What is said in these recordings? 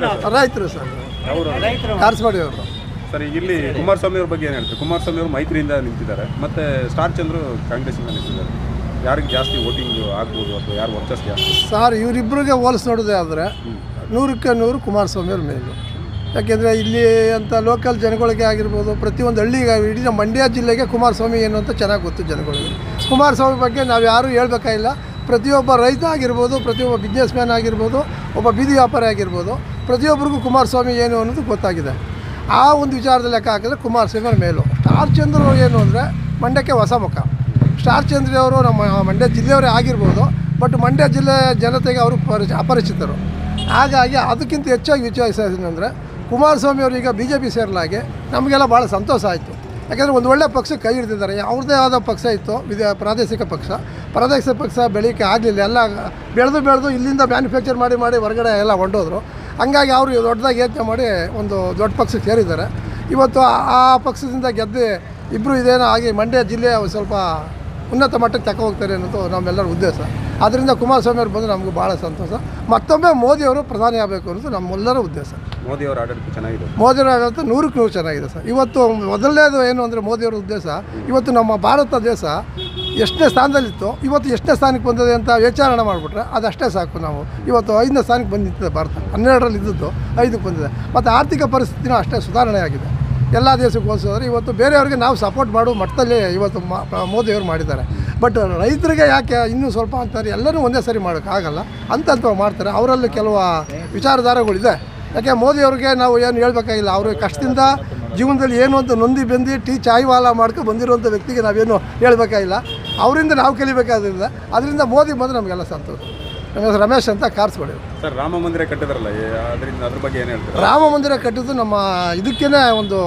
ರೈತರು ಸರ್. ಅವರು ಕಾರ್ಸ್ವಾಡಿ ಅವರು. ಸರ್ ಈಗ ಇಲ್ಲಿ ಕುಮಾರಸ್ವಾಮಿ ಅವ್ರ ಬಗ್ಗೆ ಏನು ಹೇಳ್ತೀವಿ ಕುಮಾರಸ್ವಾಮಿ ಅವರು ಮೈತ್ರಿಯಿಂದ ನಿಂತಿದ್ದಾರೆ. ಮತ್ತೆ ಸ್ಟಾರ್ ಚಂದ್ರು ಕಾಂಗ್ರೆಸ್ಸಿಂದ ನಿಂತಿದ್ದಾರೆ. ಯಾರಿಗೆ ಜಾಸ್ತಿ ವೋಟಿಂಗ್ ಆಗ್ಬೋದು ಅಥವಾ ಯಾರು ವರ್ಚಸ್ ಜಾಸ್ತಿ? ಸರ್ ಇವರಿಬ್ಬರಿಗೆ ಹೋಲಿಸ್ ನೋಡೋದೇ ಆದರೆ ನೂರಕ್ಕೆ ನೂರು ಕುಮಾರಸ್ವಾಮಿ ಅವ್ರ ಮೇಲು. ಯಾಕೆಂದರೆ ಇಲ್ಲಿ ಅಂತ ಲೋಕಲ್ ಜನಗಳಿಗೆ ಆಗಿರ್ಬೋದು ಪ್ರತಿಯೊಂದು ಹಳ್ಳಿಗೆ ಇಡೀ ನಮ್ಮ ಮಂಡ್ಯ ಜಿಲ್ಲೆಗೆ ಕುಮಾರಸ್ವಾಮಿ ಏನು ಅಂತ ಚೆನ್ನಾಗಿ ಗೊತ್ತು ಜನಗಳಿಗೆ. ಕುಮಾರಸ್ವಾಮಿ ಬಗ್ಗೆ ನಾವು ಯಾರೂ ಹೇಳ್ಬೇಕಾಗಿಲ್ಲ ಪ್ರತಿಯೊಬ್ಬ ರೈತ ಆಗಿರ್ಬೋದು, ಪ್ರತಿಯೊಬ್ಬ ಬಿಸ್ನೆಸ್ ಮ್ಯಾನ್ ಆಗಿರ್ಬೋದು, ಒಬ್ಬ ಬೀದಿ ವ್ಯಾಪಾರಿ ಆಗಿರ್ಬೋದು, ಪ್ರತಿಯೊಬ್ಬರಿಗೂ ಕುಮಾರಸ್ವಾಮಿ ಏನು ಅನ್ನೋದು ಗೊತ್ತಾಗಿದೆ. ಆ ಒಂದು ವಿಚಾರದ ಲೆಕ್ಕ ಹಾಕಿದ್ರೆ ಕುಮಾರಸ್ವಾಮಿ ಅವ್ರ ಮೇಲು. ಸ್ಟಾರ್ ಚಂದ್ರ ಏನು ಅಂದರೆ ಮಂಡ್ಯಕ್ಕೆ ಹೊಸ ಮುಖ. ಸ್ಟಾರ್ ಚಂದ್ರಿ ಅವರು ನಮ್ಮ ಮಂಡ್ಯ ಜಿಲ್ಲೆಯವರೇ ಆಗಿರ್ಬೋದು, ಬಟ್ ಮಂಡ್ಯ ಜಿಲ್ಲೆ ಜನತೆಗೆ ಅವರು ಪರಿಚ, ಅಪರಿಚಿತರು. ಹಾಗಾಗಿ ಅದಕ್ಕಿಂತ ಹೆಚ್ಚಾಗಿ ವಿಚಾರಿಸೋದೇನೆಂದರೆ ಕುಮಾರಸ್ವಾಮಿ ಅವರು ಈಗ ಬಿ ಜೆ ಪಿ ಸೇರಲಾಗಿ ನಮಗೆಲ್ಲ ಭಾಳ ಸಂತೋಷ ಆಯಿತು. ಯಾಕೆಂದರೆ ಒಂದು ಒಳ್ಳೆಯ ಪಕ್ಷ ಕೈ ಹಿಡಿದಿದ್ದಾರೆ. ಅವ್ರದ್ದೇ ಆದ ಪಕ್ಷ ಇತ್ತು. ವಿದ ಪ್ರಾದೇಶಿಕ ಪಕ್ಷ. ಪ್ರಾದೇಶಿಕ ಪಕ್ಷ ಬೆಳೀಕೆ ಆಗಲಿಲ್ಲ. ಎಲ್ಲ ಬೆಳೆದು ಬೆಳೆದು ಇಲ್ಲಿಂದ ಮ್ಯಾನುಫ್ಯಾಕ್ಚರ್ ಮಾಡಿ ಮಾಡಿ ಹೊರಗಡೆ ಎಲ್ಲ ಹೊಂಡೋದ್ರು ಹಂಗಾಗಿ ಅವರು ದೊಡ್ಡದಾಗಿ ಯೋಚನೆ ಮಾಡಿ ಒಂದು ದೊಡ್ಡ ಪಕ್ಷಕ್ಕೆ ಸೇರಿದ್ದಾರೆ. ಇವತ್ತು ಆ ಪಕ್ಷದಿಂದ ಗೆದ್ದು ಇಬ್ಬರು ಇದೇನೋ ಆಗಿ ಮಂಡ್ಯ ಜಿಲ್ಲೆ ಸ್ವಲ್ಪ ಉನ್ನತ ಮಟ್ಟಕ್ಕೆ ತಕ್ಕ ಹೋಗ್ತಾರೆ ಅನ್ನೋದು ನಮ್ಮೆಲ್ಲರ ಉದ್ದೇಶ. ಅದರಿಂದ ಕುಮಾರಸ್ವಾಮಿ ಅವರು ಬಂದು ನಮಗೆ ಭಾಳ ಸಂತೋಷ. ಮತ್ತೊಮ್ಮೆ ಮೋದಿಯವರು ಪ್ರಧಾನಿ ಆಗಬೇಕು ಅನ್ನೋದು ನಮ್ಮೆಲ್ಲರ ಉದ್ದೇಶ. ಮೋದಿಯವರ ಆಡಳಿತ ಚೆನ್ನಾಗಿದೆ. ಮೋದಿಯವರ ಆಡಳಿತ ನೂರಕ್ಕೆ ನೂರು ಚೆನ್ನಾಗಿದೆ ಸರ್. ಇವತ್ತು ಮೊದಲನೇದು ಏನು ಅಂದರೆ ಮೋದಿಯವರ ಉದ್ದೇಶ ಇವತ್ತು ನಮ್ಮ ಭಾರತ ದೇಶ ಎಷ್ಟನೇ ಸ್ಥಾನದಲ್ಲಿತ್ತು ಇವತ್ತು ಎಷ್ಟನೇ ಸ್ಥಾನಕ್ಕೆ ಬಂದಿದೆ ಅಂತ ವಿಚಾರಣೆ ಮಾಡಿಬಿಟ್ರೆ ಅದಷ್ಟೇ ಸಾಕು ನಾವು. ಇವತ್ತು ಐದನೇ ಸ್ಥಾನಕ್ಕೆ ಬಂದಿದ್ದ ಭಾರತ. ಹನ್ನೆರಡರಲ್ಲಿ ಇದ್ದದ್ದು ಐದಕ್ಕೆ ಬಂದಿದೆ. ಮತ್ತು ಆರ್ಥಿಕ ಪರಿಸ್ಥಿತಿನೂ ಅಷ್ಟೇ ಸುಧಾರಣೆ ಆಗಿದೆ ಎಲ್ಲ ದೇಶಕ್ಕೆ ಹೋಲಿಸಿದ್ರೆ ಇವತ್ತು ಬೇರೆಯವ್ರಿಗೆ ನಾವು ಸಪೋರ್ಟ್ ಮಾಡುವ ಮಟ್ಟದಲ್ಲಿ ಇವತ್ತು ಮೋದಿಯವರು ಮಾಡಿದ್ದಾರೆ. ಬಟ್ ರೈತರಿಗೆ ಯಾಕೆ ಇನ್ನೂ ಸ್ವಲ್ಪ ಅಂತಾರೆ ಎಲ್ಲರೂ ಒಂದೇ ಸರಿ ಮಾಡೋಕ್ಕಾಗಲ್ಲ ಅಂತ ಮಾಡ್ತಾರೆ. ಅವರಲ್ಲಿ ಕೆಲವು ವಿಚಾರಧಾರೆಗಳಿದೆ. ಯಾಕೆ ಮೋದಿಯವ್ರಿಗೆ ನಾವು ಏನು ಹೇಳಬೇಕಾಗಿಲ್ಲ. ಅವರು ಕಷ್ಟದಿಂದ ಜೀವನದಲ್ಲಿ ಏನು ಅಂತ ನೊಂದಿ ಬೆಂದಿ ಟೀ, ಚಾಯ್, ವಾಲ ಮಾಡ್ಕೊಂಡು ಬಂದಿರುವಂಥ ವ್ಯಕ್ತಿಗೆ ನಾವೇನು ಹೇಳಬೇಕಾಗಿಲ್ಲ. ಅವರಿಂದ ನಾವು ಕಲಿಬೇಕಾದ್ರಿಂದ, ಅದರಿಂದ ಮೋದಿ ಬಂದರೆ ನಮಗೆಲ್ಲ ಸಂತೋಷ. ನಮ್ಮ ಹೆಸರು ರಮೇಶ್ ಅಂತ ಕಾರ್ಸ್ಕೊಳ್ಳಿ ಸರ್ ರಾಮ ಮಂದಿರ ಕಟ್ಟಿದ್ರಲ್ಲ ಅದರಿಂದ ಅದ್ರ ಬಗ್ಗೆ ಏನು ಹೇಳ್ತಾರೆ? ರಾಮ ಮಂದಿರ ಕಟ್ಟಿದ್ದು ನಮ್ಮ ಇದಕ್ಕೇ ಒಂದು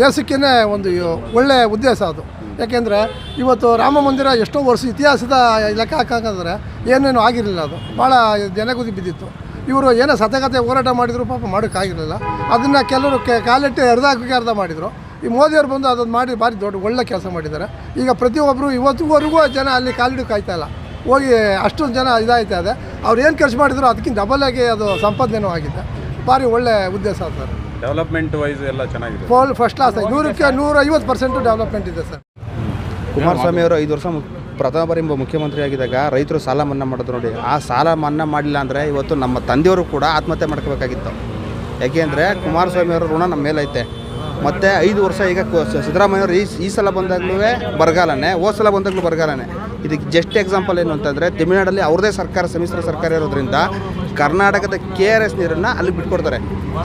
ದೇಶಕ್ಕೇ ಒಂದು ಒಳ್ಳೆಯ ಉದ್ದೇಶ ಅದು. ಯಾಕೆಂದರೆ ಇವತ್ತು ರಾಮ ಮಂದಿರ ಎಷ್ಟೋ ವರ್ಷ ಇತಿಹಾಸದ ಲೆಕ್ಕ ಹಾಕಂದ್ರೆ ಏನೇನು ಆಗಿರಲಿಲ್ಲ ಅದು. ಭಾಳ ಜನಗುದಿ ಬಿದ್ದಿತ್ತು. ಇವರು ಏನೋ ಸತಗತೆ ಹೋರಾಟ ಮಾಡಿದ್ರು ಪಾಪ ಮಾಡೋಕ್ಕಾಗಿರಲಿಲ್ಲ. ಅದನ್ನು ಕೆಲವರು ಕಾಲಿಟ್ಟು ಹಾಕಿ ಅರ್ಧ ಮಾಡಿದರು. ಈ ಮೋದಿಯವರು ಬಂದು ಅದನ್ನು ಮಾಡಿ ಭಾರಿ ದೊಡ್ಡ ಒಳ್ಳೆ ಕೆಲಸ ಮಾಡಿದ್ದಾರೆ. ಈಗ ಪ್ರತಿಯೊಬ್ಬರು ಇವತ್ತಿವರೆಗೂ ಜನ ಅಲ್ಲಿ ಕಾಲಿಡು ಕಾಯ್ತಾ ಇಲ್ಲ. ಹೋಗಿ ಅಷ್ಟೊಂದು ಜನ ಇದಾಯ್ತು ಅದೇ. ಅವ್ರು ಏನು ಖರ್ಚು ಮಾಡಿದ್ರು ಅದಕ್ಕಿಂತ ಡಬಲ್ ಆಗಿ ಅದು ಸಂಪಾದನೆನೂ ಆಗಿದೆ. ಭಾರಿ ಒಳ್ಳೆ ಉದ್ದೇಶ ಸರ್ ಡೆವಲಪ್ಮೆಂಟ್ ವೈಸ್ ಎಲ್ಲ ಚೆನ್ನಾಗಿದೆ. ಫೋಲ್ ಫಸ್ಟ್ ಕ್ಲಾಸ್ ನೂರಕ್ಕೆ ನೂರ ಐವತ್ತು ಪರ್ಸೆಂಟು ಡೆವಲಪ್ಮೆಂಟ್ ಇದೆ ಸರ್. ಕುಮಾರಸ್ವಾಮಿ ಅವರು ಐದು ವರ್ಷ ಮು- ಪ್ರಥಮ ಬಾರಿ ಮುಖ್ಯಮಂತ್ರಿ ಆಗಿದ್ದಾಗ ರೈತರು ಸಾಲ ಮನ್ನಾ ಮಾಡಿದ್ರು ನೋಡಿ. ಆ ಸಾಲ ಮನ್ನಾ ಮಾಡಿಲ್ಲ ಅಂದರೆ ಇವತ್ತು ನಮ್ಮ ತಂದೆಯವರು ಕೂಡ ಆತ್ಮಹತ್ಯೆ ಮಾಡ್ಕೋಬೇಕಾಗಿತ್ತು. ಯಾಕೆಂದರೆ ಕುಮಾರಸ್ವಾಮಿ ಅವರ ಋಣ ನಮ್ಮ ಮೇಲೈತೆ. ಮತ್ತು ಐದು ವರ್ಷ ಈಗ ಸಿದ್ದರಾಮಯ್ಯವ್ರು ಈ ಈ ಸಲ ಬಂದಾಗಲೂ ಬರಗಾಲನೇ, ಹೋದ ಸಲ ಬಂದಾಗಲೂ ಬರಗಾಲನೇ. ಇದಕ್ಕೆ ಜಸ್ಟ್ ಎಕ್ಸಾಂಪಲ್ ಏನು ಅಂತಂದರೆ ತಮಿಳುನಾಡಲ್ಲಿ ಅವ್ರದೇ ಸರ್ಕಾರ, ಸಮ್ಮಿಶ್ರ ಸರ್ಕಾರ ಇರೋದ್ರಿಂದ ಕರ್ನಾಟಕದ ಕೆ ಆರ್ ಎಸ್ ನೀರನ್ನು ಅಲ್ಲಿ ಬಿಟ್ಕೊಡ್ತಾರೆ.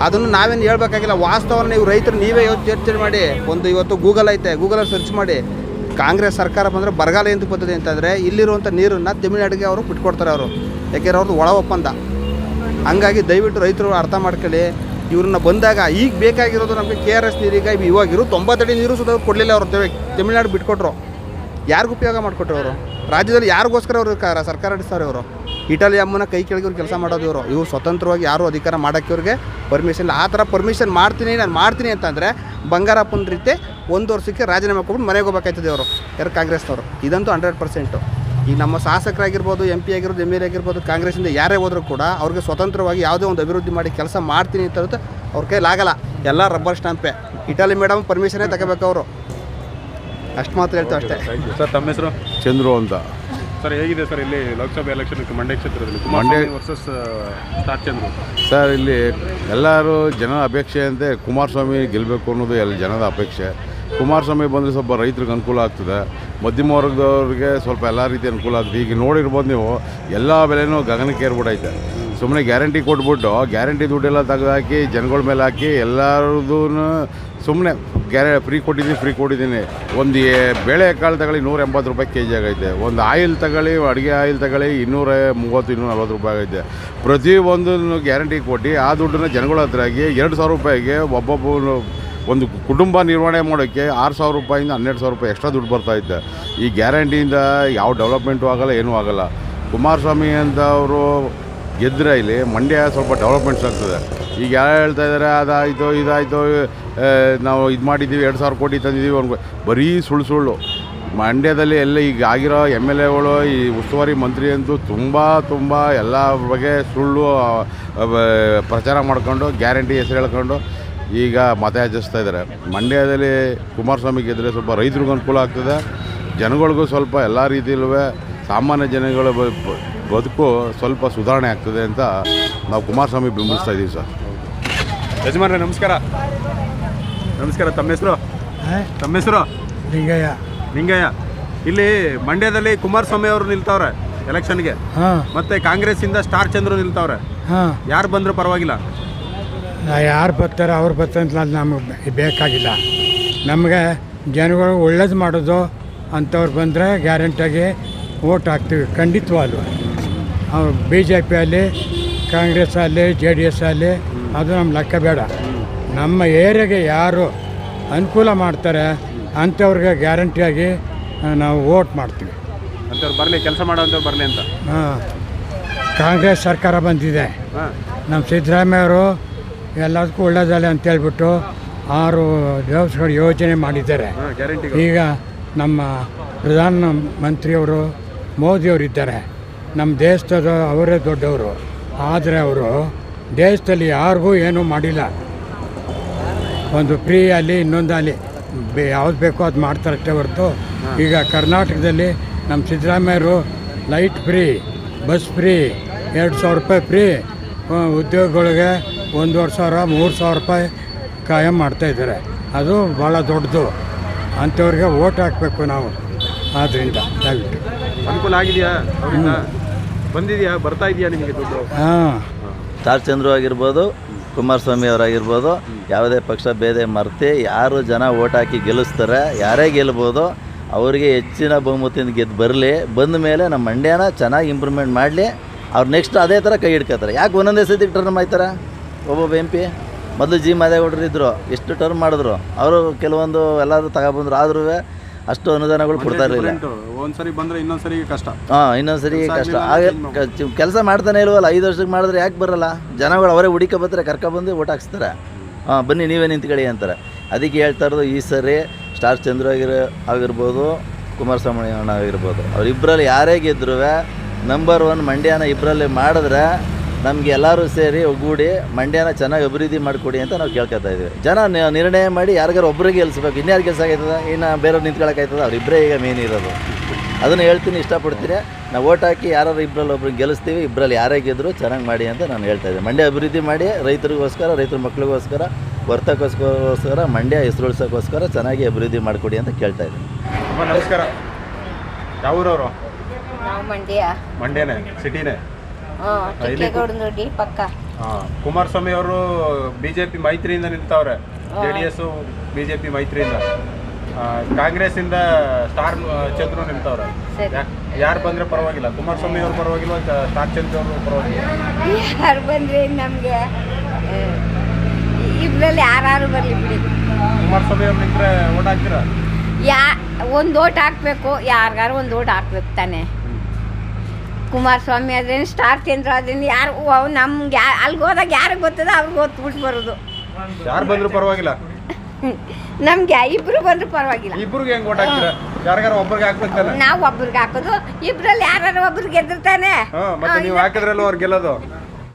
ಅದನ್ನು ನಾವೇನು ಹೇಳ್ಬೇಕಾಗಿಲ್ಲ, ವಾಸ್ತವನ ನೀವು ರೈತರು ನೀವೇ ಯೋಚನೆ ಮಾಡಿ, ಒಂದು ಇವತ್ತು ಗೂಗಲ್ ಐತೆ ಗೂಗಲಲ್ಲಿ ಸರ್ಚ್ ಮಾಡಿ, ಕಾಂಗ್ರೆಸ್ ಸರ್ಕಾರ ಬಂದರೆ ಬರಗಾಲ ಎಂದು ಪದ್ಧತಿ ಅಂತಂದರೆ ಇಲ್ಲಿರುವಂಥ ನೀರನ್ನು ತಮಿಳ್ನಾಡಿಗೆ ಅವರು ಬಿಟ್ಕೊಡ್ತಾರೆ ಅವರು. ಯಾಕೆಂದ್ರೆ ಅವ್ರದ್ದು ಒಳ ಒಪ್ಪಂದ. ಹಂಗಾಗಿ ದಯವಿಟ್ಟು ರೈತರು ಅರ್ಥ ಮಾಡ್ಕೊಳ್ಳಿ ಇವ್ರನ್ನ ಬಂದಾಗ ಈಗ ಬೇಕಾಗಿರೋದು ನಮಗೆ ಕೆ ಆರ್ ಎಸ್ ನೀರೀಗ ಇವಾಗಿರು ತೊಂಬತ್ತಡಿ ನೀರು ಸುತ್ತ ಕೊಡಲಿಲ್ಲ ಅವರು ತಮಿಳ್ನಾಡು ಬಿಟ್ಕೊಟ್ರು. ಯಾರಿಗೂ ಉಪಯೋಗ ಮಾಡಿಕೊಟ್ರು ಅವರು? ರಾಜ್ಯದಲ್ಲಿ ಯಾರಿಗೋಸ್ಕರ ಅವರು ಸರ್ಕಾರ ನಡೆಸ್ತಾರೆ ಅವರು ಇಟಲಿ ಅಮ್ಮನ ಕೈ ಕೆಳಗೆ ಇವ್ರು ಕೆಲಸ ಮಾಡೋದು ಇವರು. ಇವ್ರು ಸ್ವತಂತ್ರವಾಗಿ ಯಾರು ಅಧಿಕಾರ ಮಾಡೋಕ್ಕೆ ಇವ್ರಿಗೆ ಪರ್ಮಿಷನ್ ಆ ಥರ ಪರ್ಮಿಷನ್ ಮಾಡ್ತೀನಿ, ನಾನು ಮಾಡ್ತೀನಿ ಅಂತಂದರೆ ಬಂಗಾರಪ್ಪನ ರೀತಿ ಒಂದು ವರ್ಷಕ್ಕೆ ರಾಜೀನಾಮೆ ಕೊಟ್ಬಿಟ್ಟು ಮನೆಗೆ ಹೋಗ್ಬೇಕಾಯ್ತದೆ ಅವರು ಯಾರು ಕಾಂಗ್ರೆಸ್ನವರು? ಇದಂತೂ ಹಂಡ್ರೆಡ್ ಪರ್ಸೆಂಟು ಈಗ ನಮ್ಮ ಶಾಸಕರಾಗಿರ್ಬೋದು ಎಂ ಪಿ ಆಗಿರ್ಬೋದು ಎಂ ಎಲ್ ಎ ಆಗಿರ್ಬೋದು ಕಾಂಗ್ರೆಸ್ಸಿಂದ ಯಾರೇ ಹೋದರೂ ಕೂಡ ಅವ್ರಿಗೆ ಸ್ವತಂತ್ರವಾಗಿ ಯಾವುದೇ ಒಂದು ಅಭಿವೃದ್ಧಿ ಮಾಡಿ ಕೆಲಸ ಮಾಡ್ತೀನಿ ಅಂತ ಹೇಳೋದು ಅವ್ರ ಕೈಲಾಗಲ್ಲ ಎಲ್ಲ ರಬ್ಬರ್ ಸ್ಟಾಂಪೆ. ಇಟಲಿ ಮೇಡಮ್ ಪರ್ಮಿಷನೇ ತಗೋಬೇಕು ಅವರು. ಅಷ್ಟು ಮಾತ್ರ ಹೇಳ್ತೇವೆ ಅಷ್ಟೇ. ಸರ್ ತಮ್ಮ ಹೆಸರು? ಚಂದ್ರು ಅಂತ. ಸರ್ ಹೇಗಿದೆ ಸರ್ ಇಲ್ಲಿ ಲೋಕಸಭೆ ಎಲೆಕ್ಷನ್ ಮಂಡ್ಯ ಕ್ಷೇತ್ರದಲ್ಲಿ? Mandya versus star Chandru. Sir ಇಲ್ಲಿ ಎಲ್ಲರೂ ಜನರ ಅಪೇಕ್ಷೆಯಂತೆ ಕುಮಾರಸ್ವಾಮಿ ಗೆಲ್ಲಬೇಕು ಅನ್ನೋದು ಎಲ್ಲ ಜನದ ಅಪೇಕ್ಷೆ. ಕುಮಾರಸ್ವಾಮಿ ಬಂದರೆ ಸ್ವಲ್ಪ ರೈತರಿಗೆ ಅನುಕೂಲ ಆಗ್ತದೆ. ಮಧ್ಯಮ ವರ್ಗದವ್ರಿಗೆ ಸ್ವಲ್ಪ ಎಲ್ಲ ರೀತಿ ಅನುಕೂಲ ಆಗ್ತದೆ ಈಗ ನೋಡಿರ್ಬೋದು ನೀವು, ಎಲ್ಲ ಬೆಲೆನೂ ಗಗನಕ್ಕೆ ಏರ್ಬಿಟ್ಟೈತೆ ಸುಮ್ಮನೆ ಗ್ಯಾರಂಟಿ ಕೊಟ್ಬಿಟ್ಟು, ಗ್ಯಾರಂಟಿ ದುಡ್ಡೆಲ್ಲ ತೆಗೆದಾಕಿ, ಜನಗಳ ಮೇಲೆ ಹಾಕಿ ಎಲ್ಲರದೂ ಸುಮ್ಮನೆ ಗ್ಯಾರ, ಫ್ರೀ ಕೊಟ್ಟಿದ್ದೀನಿ ಫ್ರೀ ಕೊಟ್ಟಿದ್ದೀನಿ. ಒಂದು ಬೇಳೆ ಕಾಳು ತಗೊಳ್ಳಿ ನೂರ ಎಂಬತ್ತು ರೂಪಾಯಿ ಕೆ ಜಿ ಆಗೈತೆ. ಒಂದು ಆಯಿಲ್ ತಗೊಳ್ಳಿ, ಅಡುಗೆ ಆಯಿಲ್ ತಗೊಳ್ಳಿ, ಇನ್ನೂರ ಮೂವತ್ತು, ಇನ್ನೂರ ನಲ್ವತ್ತು ರೂಪಾಯಿ ಆಗೈತೆ. ಪ್ರತಿಯೊಂದನ್ನು ಗ್ಯಾರಂಟಿ ಕೊಟ್ಟು, ಆ ದುಡ್ಡನ್ನ ಜನಗಳ ಹತ್ರ ಆಗಿ ಎರಡು ಸಾವಿರ ರೂಪಾಯಿಗೆ ಒಬ್ಬೊಬ್ಬನು ಒಂದು ಕುಟುಂಬ ನಿರ್ವಹಣೆ ಮಾಡೋಕ್ಕೆ ಆರು ಸಾವಿರ ರೂಪಾಯಿಂದ ಹನ್ನೆರಡು ಸಾವಿರ ರೂಪಾಯಿ ಎಕ್ಸ್ಟ್ರಾ ದುಡ್ಡು ಬರ್ತಾಯಿದ್ದೆ ಈ ಗ್ಯಾರಂಟಿಯಿಂದ ಯಾವ ಡೆವಲಪ್ಮೆಂಟು ಆಗಲ್ಲ, ಏನೂ ಆಗಲ್ಲ. ಕುಮಾರಸ್ವಾಮಿ ಅಂತ ಅವರು ಗೆದ್ದರೆ ಇಲ್ಲಿ, ಮಂಡ್ಯ ಸ್ವಲ್ಪ ಡೆವಲಪ್ಮೆಂಟ್ಸ್ ಆಗ್ತದೆ. ಈಗ ಯಾರು ಹೇಳ್ತಾ ಇದ್ದಾರೆ, ಅದಾಯಿತು, ಇದಾಯಿತು ನಾವು ಇದು ಮಾಡಿದ್ದೀವಿ, ಎರಡು ಸಾವಿರ ಕೋಟಿ ತಂದಿದ್ದೀವಿ ಅವ್ನಿಗೆ ಬರೀ ಸುಳ್ಳು ಸುಳ್ಳು. ಮಂಡ್ಯದಲ್ಲಿ ಎಲ್ಲ ಈಗ ಆಗಿರೋ ಎಂ ಎಲ್ ಎಗಳು, ಈ ಉಸ್ತುವಾರಿ ಮಂತ್ರಿ ಅಂತೂ ತುಂಬ ತುಂಬ ಎಲ್ಲ ಬಗ್ಗೆ ಸುಳ್ಳು ಪ್ರಚಾರ ಮಾಡ್ಕೊಂಡು, ಗ್ಯಾರಂಟಿ ಹೆಸರು ಹೇಳ್ಕೊಂಡು ಈಗ ಮತ ಯಾಚಿಸ್ತಾ ಇದ್ದಾರೆ. ಮಂಡ್ಯದಲ್ಲಿ ಕುಮಾರಸ್ವಾಮಿ ಗೆದ್ದರೆ ಸ್ವಲ್ಪ ರೈತರಿಗೂ ಅನುಕೂಲ ಆಗ್ತದೆ. ಜನಗಳಿಗೂ ಸ್ವಲ್ಪ ಎಲ್ಲ ರೀತಿಯಲ್ಲೂ ಸಾಮಾನ್ಯ ಜನಗಳ ಬದುಕು ಸ್ವಲ್ಪ ಸುಧಾರಣೆ ಆಗ್ತದೆ ಅಂತ ನಾವು ಕುಮಾರಸ್ವಾಮಿ ಬಿಂಬಿಸ್ತಾ ಇದ್ದೀವಿ ಸರ್. ಯಜಮಾನ್ರೆ ನಮಸ್ಕಾರ. ನಮಸ್ಕಾರ ತಮ್ಮ ಹೆಸರು? ತಮ್ಮ ಹೆಸರು? ಲಿಂಗಯ್ಯ. ನಿಂಗಯ್ಯ ಇಲ್ಲಿ ಮಂಡ್ಯದಲ್ಲಿ ಕುಮಾರಸ್ವಾಮಿ ಅವರು ನಿಲ್ತಾವ್ರೆ ಎಲೆಕ್ಷನ್ಗೆ. ಹಾಂ. ಮತ್ತೆ ಕಾಂಗ್ರೆಸ್ ಇಂದ ಸ್ಟಾರ್ ಚಂದ್ರು ನಿಲ್ತಾವ್ರೆ. ಹಾಂ. ಯಾರು ಬಂದ್ರು ಪರವಾಗಿಲ್ಲ. ಯಾರು ಬರ್ತಾರೆ ಅವ್ರು ಬರ್ತಾರೆ ಅಂತ ನಮಗೆ ಬೇಕಾಗಿಲ್ಲ. ನಮಗೆ ಜನಗಳು ಒಳ್ಳೇದು ಮಾಡೋದು ಅಂಥವ್ರು ಬಂದರೆ ಗ್ಯಾರಂಟಿಯಾಗಿ ಓಟ್ ಹಾಕ್ತೀವಿ ಖಂಡಿತವಾಗ್ಲು. ಅವ್ರು ಬಿ ಜೆ ಪಿಯಲ್ಲಿ ಕಾಂಗ್ರೆಸ್ ಆಗಲಿ ಜೆ ಡಿ ಎಸ್ ಆಗಲಿ ಅದು ನಮ್ಮ ಲೆಕ್ಕ ಬೇಡ. ನಮ್ಮ ಏರಿಯಾಗೆ ಯಾರು ಅನುಕೂಲ ಮಾಡ್ತಾರೆ ಅಂಥವ್ರಿಗೆ ಗ್ಯಾರಂಟಿಯಾಗಿ ನಾವು ಓಟ್ ಮಾಡ್ತೀವಿ. ಅಂಥವ್ರು ಬರಲಿ ಕೆಲಸ ಮಾಡೋ ಬರಲಿ ಅಂತ. ಹಾಂ. ಕಾಂಗ್ರೆಸ್ ಸರ್ಕಾರ ಬಂದಿದೆ. ನಮ್ಮ ಸಿದ್ದರಾಮಯ್ಯವರು ಎಲ್ಲದಕ್ಕೂ ಒಳ್ಳೇದಲ್ಲ ಅಂತೇಳ್ಬಿಟ್ಟು ಆರು ದೇವಸ್ಥಾನ ಯೋಜನೆ ಮಾಡಿದ್ದಾರೆ. ಈಗ ನಮ್ಮ ಪ್ರಧಾನ ಮಂತ್ರಿಯವರು ಮೋದಿಯವರು ಇದ್ದಾರೆ. ನಮ್ಮ ದೇಶದ ಅವರೇ ದೊಡ್ಡವರು. ಆದರೆ ಅವರು ದೇಶದಲ್ಲಿ ಯಾರಿಗೂ ಏನೂ ಮಾಡಿಲ್ಲ. ಒಂದು ಫ್ರೀ ಅಲ್ಲಿ ಇನ್ನೊಂದು ಅಲ್ಲಿ. ಬೆ- ಯಾವ್ದು ಬೇಕೋ ಅದು ಮಾಡ್ತಾರಷ್ಟೇ ಹೊರತು. ಈಗ ಕರ್ನಾಟಕದಲ್ಲಿ ನಮ್ಮ ಸಿದ್ದರಾಮಯ್ಯರು ಲೈಟ್ ಫ್ರೀ ಬಸ್ ಫ್ರೀ ಎರಡು ಸಾವಿರ ರೂಪಾಯಿ ಫ್ರೀ ಉದ್ಯೋಗಗಳಿಗೆ ಒಂದೂವರೆ ಸಾವಿರ ಮೂರು ಸಾವಿರ ರೂಪಾಯಿ ಕಾಯಂ ಮಾಡ್ತಾಯಿದ್ದಾರೆ ಅದು ಭಾಳ ದೊಡ್ಡದು. ಅಂಥವ್ರಿಗೆ ಓಟ್ ಹಾಕಬೇಕು ನಾವು. ಆದ್ದರಿಂದ ದಯವಿಟ್ಟು. ಅನುಕೂಲ ಆಗಿದೆಯಾ? ಬಂದಿದೆಯಾ? ಬರ್ತಾ ಇದೆಯಾ ನಿಮಗೆ ದುಡ್ಡು? ಹಾಂ. ಸ್ಟಾರ್ ಚಂದ್ರು ಆಗಿರ್ಬೋದು ಕುಮಾರಸ್ವಾಮಿ ಅವರಾಗಿರ್ಬೋದು ಯಾವುದೇ ಪಕ್ಷ ಭೇದ ಮರ್ತಿ ಯಾರು ಜನ ಓಟ್ ಹಾಕಿ ಗೆಲ್ಲಿಸ್ತಾರೆ ಯಾರೇ ಗೆಲ್ಬೋದು ಅವರಿಗೆ ಹೆಚ್ಚಿನ ಬಹುಮತದಿಂದ ಗೆದ್ದು ಬರಲಿ ಬಂದ ಮೇಲೆ ನಮ್ಮ ಮಂಡ್ಯನ ಚೆನ್ನಾಗಿ ಇಂಪ್ರೂವ್ಮೆಂಟ್ ಮಾಡಲಿ ಅವ್ರು ನೆಕ್ಸ್ಟ್ ಅದೇ ಥರ ಕೈ ಹಿಡ್ಕೋತಾರೆ. ಯಾಕೆ ಒಂದೊಂದೇ ಸತಿ ಟರ್ನ್ ಆಯ್ತಾರೆ ಒಬ್ಬೊಬ್ಬ ಎಂ ಪಿ ಮೊದಲು ಜಿ ಮಾದೇಗೌಡರು ಇದ್ದರು ಎಷ್ಟು ಟರ್ಮ್ ಮಾಡಿದ್ರು. ಅವರು ಕೆಲವೊಂದು ಎಲ್ಲರೂ ತಗೊಬಂದ್ರು ಆದ್ರೂ ಅಷ್ಟು ಅನುದಾನಗಳು ಕೊಡ್ತಾ ಇರಲಿಲ್ಲ. ಒಂದ್ಸರಿ ಬಂದ್ರೆ ಇನ್ನೊಂದ್ಸರಿ ಕಷ್ಟ. ಹಾಂ ಇನ್ನೊಂದ್ಸರಿ ಕಷ್ಟ. ಹಾಗೆ ಕೆಲಸ ಮಾಡ್ತಾನೆ ಇಲ್ವಲ್ಲ? ಐದು ವರ್ಷಕ್ಕೆ ಮಾಡಿದ್ರೆ ಯಾಕೆ ಬರಲ್ಲ? ಜನಗಳು ಅವರೇ ಹುಡುಕ ಬರ್ತಾರೆ ಕರ್ಕೊಬಂದು ಓಟ್ ಹಾಕ್ಸ್ತಾರೆ. ಹಾಂ ಬನ್ನಿ ನೀವೇ ನಿಂತ್ಕೊಳ್ಳಿ ಅಂತಾರೆ. ಅದಕ್ಕೆ ಹೇಳ್ತಾ ಇರೋದು ಈ ಸರಿ ಸ್ಟಾರ್ ಚಂದ್ರ ಆಗಿರೋ ಆಗಿರ್ಬೋದು ಕುಮಾರಸ್ವಾಮಿ ಅಣ್ಣ ಆಗಿರ್ಬೋದು. ಅವರಿಬ್ಬರಲ್ಲಿ ಯಾರೇ ಗೆದ್ರು ನಂಬರ್ ಒನ್ ಮಂಡ್ಯನ ಇಬ್ಬರಲ್ಲಿ ಮಾಡಿದ್ರೆ ನಮಗೆ ಎಲ್ಲರೂ ಸೇರಿ ಒಗ್ಗೂಡಿ ಮಂಡ್ಯನ ಚೆನ್ನಾಗಿ ಅಭಿವೃದ್ಧಿ ಮಾಡಿಕೊಡಿ ಅಂತ ನಾವು ಕೇಳ್ಕೊತಾ ಇದ್ದೀವಿ. ಜನ ನಿ- ನಿರ್ಣಯ ಮಾಡಿ ಯಾರಿಗಾರು ಒಬ್ಬರಿಗೆ ಗೆಲ್ಸ್ಬೇಕು ಇನ್ಯಾರು ಗೆಲ್ಸಾಗೈತದ ಇನ್ನು ಬೇರೆಯವ್ರು ನಿಂತ್ಕೊಳಕ್ಕಾಯ್ತದ ಅವರಿಬ್ಬರೇ ಈಗ ಮೇನ್ ಇರೋದು. ಅದನ್ನು ಹೇಳ್ತೀನಿ ಇಷ್ಟಪಡ್ತೀನಿ. ನಾವು ಓಟ್ ಹಾಕಿ ಯಾರು ಇಬ್ಬರಲ್ಲಿ ಒಬ್ರಿಗೆ ಗೆಲ್ಲಿಸ್ತೀವಿ ಇಬ್ಬರಲ್ಲಿ ಯಾರೇ ಗೆದ್ರು ಚೆನ್ನಾಗಿ ಮಾಡಿ ಅಂತ ನಾನು ಹೇಳ್ತಾ ಇದ್ದೆ ಮಂಡ್ಯ ಅಭಿವೃದ್ಧಿ ಮಾಡಿ ರೈತರಿಗೋಸ್ಕರ ರೈತರ ಮಕ್ಕಳಿಗೋಸ್ಕರ ವರ್ತಕೋಸ್ಕರ ಮಂಡ್ಯ ಹೆಸರು ಉಳ್ಸೋಕ್ಕೋಸ್ಕರ ಚೆನ್ನಾಗಿ ಅಭಿವೃದ್ಧಿ ಮಾಡಿಕೊಡಿ ಅಂತ ಕೇಳ್ತಾ ಇದ್ದೆ ನಮಸ್ಕಾರ. ಯಾವ ಊರವರು ಮಂಡ್ಯ. ಮಂಡ್ಯನೇ ಸಿಟಿನೇ? ಪಕ್ಕ. ಕುಮಾರಸ್ವಾಮಿ ಅವರು ಬಿಜೆಪಿ ಮೈತ್ರಿಯಿಂದ ನಿಂತವ್ರೆ. ಜೆ ಡಿ ಎಸ್ ಬಿಜೆಪಿ ಮೈತ್ರಿಯಿಂದ. ಕಾಂಗ್ರೆಸ್ ಇಂದ ಸ್ಟಾರ್ ಚಂದ್ರು ನಿಂತವ್ರ. ಯಾರು ಬಂದ್ರೆ ಪರವಾಗಿಲ್ಲ. ಕುಮಾರಸ್ವಾಮಿ ಅವ್ರು ಪರವಾಗಿಲ್ಲ ಸ್ಟಾರ್ ಚಂದ್ರ ಅವರು ಪರವಾಗಿಲ್ಲ ಯಾರು ಬಂದ್ರೆ ನಮ್ಗೆ ಇಬ್ಬರಲ್ಲಿ ಯಾರು ಬರಲಿ ಬಿಡಿ. ಕುಮಾರಸ್ವಾಮಿ ಅವ್ರು ನಿಂತ್ರೆ ಓಟ್ ಹಾಕ್ತೀರಾ? ಯಾ ಒಂದು ಓಟ್ ಹಾಕ್ಬೇಕು ಯಾರಿಗಾರು ಒಂದು ಓಟ್ ಹಾಕ್ಬೇಕು ತಾನೆ. ಕುಮಾರಸ್ವಾಮಿ ಆದ್ರೇನು ಸ್ಟಾರ್ ಚಂದ್ರ ಆದ್ರೇನು ಯಾರು ನಮ್ಗೆ ಯಾ ಅಲ್ಲಿಗೆ ಹೋದಾಗ ಯಾರಿಗೆ ಗೊತ್ತದ ಅವ್ರಿಗೆ ಗೊತ್ತುಬಿಟ್ಟು ಬರೋದು. ಯಾರು ಬಂದ್ರು ಪರವಾಗಿಲ್ಲ. ನಮ್ಗೆ ಇಬ್ರು ಬಂದ್ರು ಪರವಾಗಿಲ್ಲ. ಇಬ್ರಿಗೆ ಹೆಂಗ್ ಓಟ್ ಹಾಕ್ತೀರಾ? ಯಾರಿಗಾರ ಒಬ್ರಿಗೆ ಹಾಕ್ಬೇಕು ತಾನೆ? ನಾವು ಒಬ್ರಿಗೆ ಹಾಕೋದು ಇಬ್ರಲ್ಲಿ ಯಾರು ಒಬ್ರು ಗೆದ್ದಿರ್ತಾನೆ. ಹಾ ಮತ್ತೆ ನೀವು ಹಾಕಿದ್ರಲ್ಲ ಅವ್ರು ಗೆಲ್ಲೋದು?